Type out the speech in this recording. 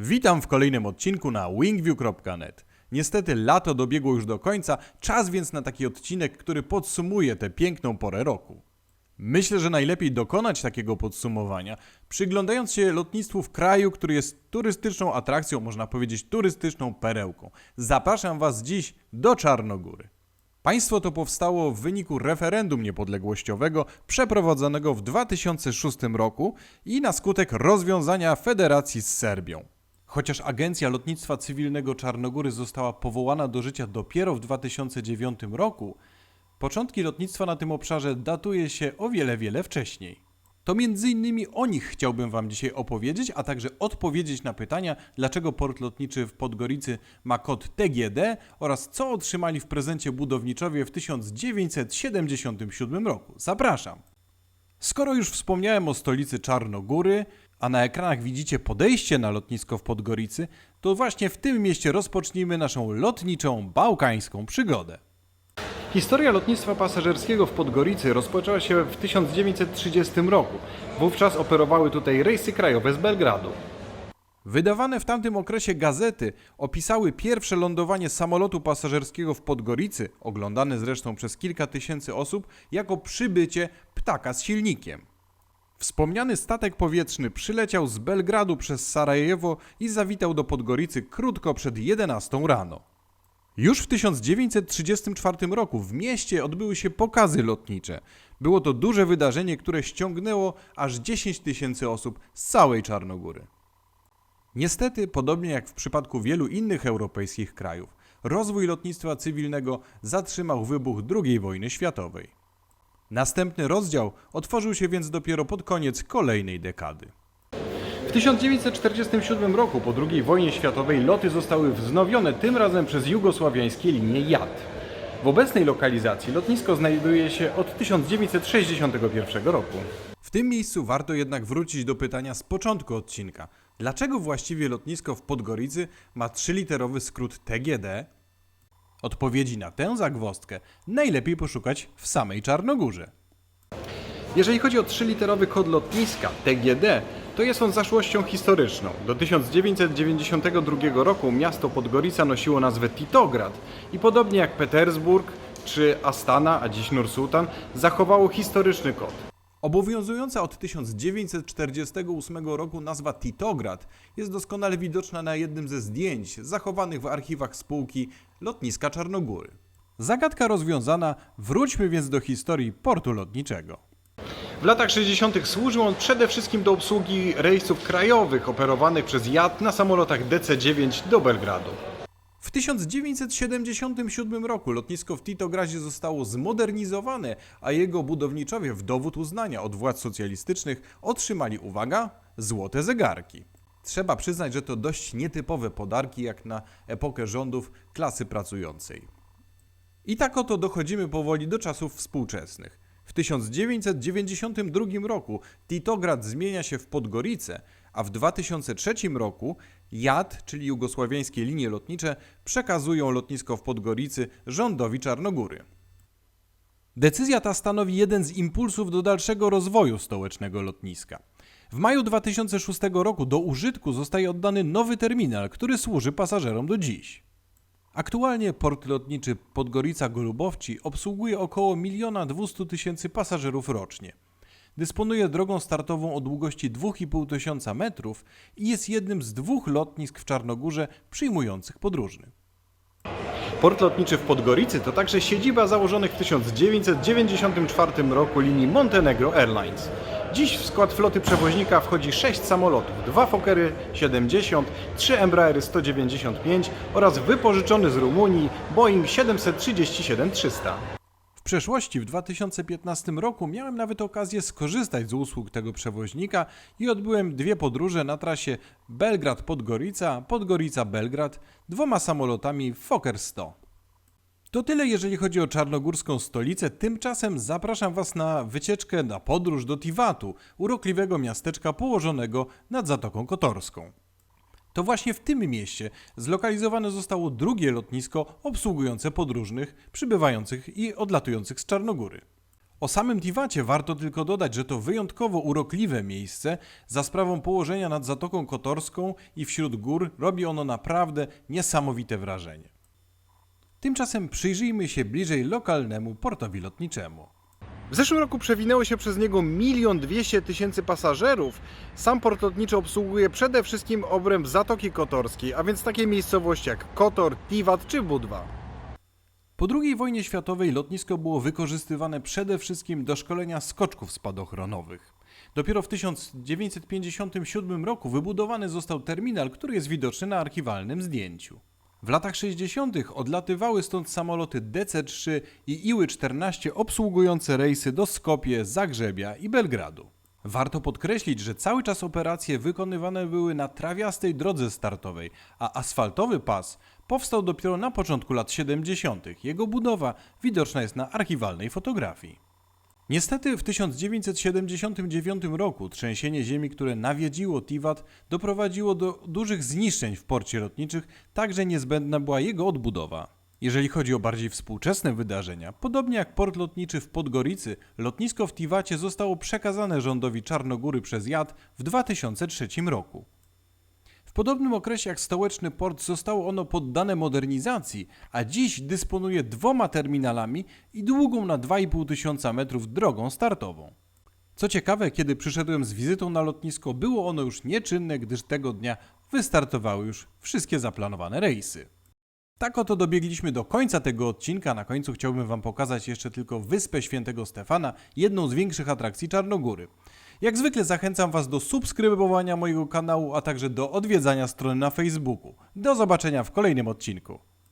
Witam w kolejnym odcinku na wingview.net. Niestety lato dobiegło już do końca, czas więc na taki odcinek, który podsumuje tę piękną porę roku. Myślę, że najlepiej dokonać takiego podsumowania, przyglądając się lotnictwu w kraju, który jest turystyczną atrakcją, można powiedzieć turystyczną perełką. Zapraszam Was dziś do Czarnogóry. Państwo to powstało w wyniku referendum niepodległościowego przeprowadzonego w 2006 roku i na skutek rozwiązania federacji z Serbią. Chociaż Agencja Lotnictwa Cywilnego Czarnogóry została powołana do życia dopiero w 2009 roku, początki lotnictwa na tym obszarze datuje się o wiele, wiele wcześniej. To między innymi o nich chciałbym Wam dzisiaj opowiedzieć, a także odpowiedzieć na pytania, dlaczego port lotniczy w Podgoricy ma kod TGD oraz co otrzymali w prezencie budowniczowie w 1977 roku. Zapraszam! Skoro już wspomniałem o stolicy Czarnogóry, a na ekranach widzicie podejście na lotnisko w Podgoricy, to właśnie w tym mieście rozpocznijmy naszą lotniczą, bałkańską przygodę. Historia lotnictwa pasażerskiego w Podgoricy rozpoczęła się w 1930 roku. Wówczas operowały tutaj rejsy krajowe z Belgradu. Wydawane w tamtym okresie gazety opisały pierwsze lądowanie samolotu pasażerskiego w Podgoricy, oglądane zresztą przez kilka tysięcy osób, jako przybycie ptaka z silnikiem. Wspomniany statek powietrzny przyleciał z Belgradu przez Sarajewo i zawitał do Podgoricy krótko przed 11 rano. Już w 1934 roku w mieście odbyły się pokazy lotnicze. Było to duże wydarzenie, które ściągnęło aż 10 tysięcy osób z całej Czarnogóry. Niestety, podobnie jak w przypadku wielu innych europejskich krajów, rozwój lotnictwa cywilnego zatrzymał wybuch II wojny światowej. Następny rozdział otworzył się więc dopiero pod koniec kolejnej dekady. W 1947 roku po II wojnie światowej loty zostały wznowione tym razem przez jugosławiańskie linie JAT. W obecnej lokalizacji lotnisko znajduje się od 1961 roku. W tym miejscu warto jednak wrócić do pytania z początku odcinka. Dlaczego właściwie lotnisko w Podgoricy ma trzyliterowy skrót TGD? Odpowiedzi na tę zagwozdkę najlepiej poszukać w samej Czarnogórze. Jeżeli chodzi o trzyliterowy kod lotniska TGD, to jest on zaszłością historyczną. Do 1992 roku miasto Podgorica nosiło nazwę Titograd i podobnie jak Petersburg czy Astana, a dziś Nur-Sultan, zachowało historyczny kod. Obowiązująca od 1948 roku nazwa Titograd jest doskonale widoczna na jednym ze zdjęć zachowanych w archiwach spółki Lotniska Czarnogóry. Zagadka rozwiązana, wróćmy więc do historii portu lotniczego. W latach 60. służył on przede wszystkim do obsługi rejsów krajowych operowanych przez JAT na samolotach DC-9 do Belgradu. W 1977 roku lotnisko w Titogradzie zostało zmodernizowane, a jego budowniczowie w dowód uznania od władz socjalistycznych otrzymali, uwaga, złote zegarki. Trzeba przyznać, że to dość nietypowe podarki jak na epokę rządów klasy pracującej. I tak oto dochodzimy powoli do czasów współczesnych. W 1992 roku Titograd zmienia się w Podgoricę, a w 2003 roku JAT, czyli jugosławiańskie linie lotnicze, przekazują lotnisko w Podgoricy rządowi Czarnogóry. Decyzja ta stanowi jeden z impulsów do dalszego rozwoju stołecznego lotniska. W maju 2006 roku do użytku zostaje oddany nowy terminal, który służy pasażerom do dziś. Aktualnie port lotniczy Podgorica-Golubowci obsługuje około 1 200 tysięcy pasażerów rocznie. Dysponuje drogą startową o długości 2,5 tysiąca metrów i jest jednym z dwóch lotnisk w Czarnogórze przyjmujących podróżnych. Port lotniczy w Podgoricy to także siedziba założonych w 1994 roku linii Montenegro Airlines. Dziś w skład floty przewoźnika wchodzi 6 samolotów, dwa Fokkery 70, 3 Embraery 195 oraz wypożyczony z Rumunii Boeing 737-300. Przeszłości, w 2015 roku, miałem nawet okazję skorzystać z usług tego przewoźnika i odbyłem dwie podróże na trasie Belgrad-Podgorica, Podgorica-Belgrad dwoma samolotami Fokker 100. To tyle, jeżeli chodzi o czarnogórską stolicę. Tymczasem zapraszam Was na wycieczkę na podróż do Tiwatu, urokliwego miasteczka położonego nad Zatoką Kotorską. To właśnie w tym mieście zlokalizowane zostało drugie lotnisko obsługujące podróżnych przybywających i odlatujących z Czarnogóry. O samym Tiwacie warto tylko dodać, że to wyjątkowo urokliwe miejsce za sprawą położenia nad Zatoką Kotorską i wśród gór robi ono naprawdę niesamowite wrażenie. Tymczasem przyjrzyjmy się bliżej lokalnemu portowi lotniczemu. W zeszłym roku przewinęło się przez niego milion dwieście tysięcy pasażerów. Sam port lotniczy obsługuje przede wszystkim obręb Zatoki Kotorskiej, a więc takie miejscowości jak Kotor, Tiwat czy Budwa. Po II wojnie światowej lotnisko było wykorzystywane przede wszystkim do szkolenia skoczków spadochronowych. Dopiero w 1957 roku wybudowany został terminal, który jest widoczny na archiwalnym zdjęciu. W latach 60. odlatywały stąd samoloty DC-3 i Iły-14 obsługujące rejsy do Skopie, Zagrzebia i Belgradu. Warto podkreślić, że cały czas operacje wykonywane były na trawiastej drodze startowej, a asfaltowy pas powstał dopiero na początku lat 70. Jego budowa widoczna jest na archiwalnej fotografii. Niestety w 1979 roku trzęsienie ziemi, które nawiedziło Tiwat, doprowadziło do dużych zniszczeń w porcie lotniczych, także niezbędna była jego odbudowa. Jeżeli chodzi o bardziej współczesne wydarzenia, podobnie jak port lotniczy w Podgoricy, lotnisko w Tiwacie zostało przekazane rządowi Czarnogóry przez JAD w 2003 roku. W podobnym okresie jak stołeczny port zostało ono poddane modernizacji, a dziś dysponuje dwoma terminalami i długą na 2,5 tysiąca metrów drogą startową. Co ciekawe, kiedy przyszedłem z wizytą na lotnisko, było ono już nieczynne, gdyż tego dnia wystartowały już wszystkie zaplanowane rejsy. Tak oto dobiegliśmy do końca tego odcinka. Na końcu chciałbym Wam pokazać jeszcze tylko Wyspę Świętego Stefana, jedną z większych atrakcji Czarnogóry. Jak zwykle zachęcam Was do subskrybowania mojego kanału, a także do odwiedzania strony na Facebooku. Do zobaczenia w kolejnym odcinku.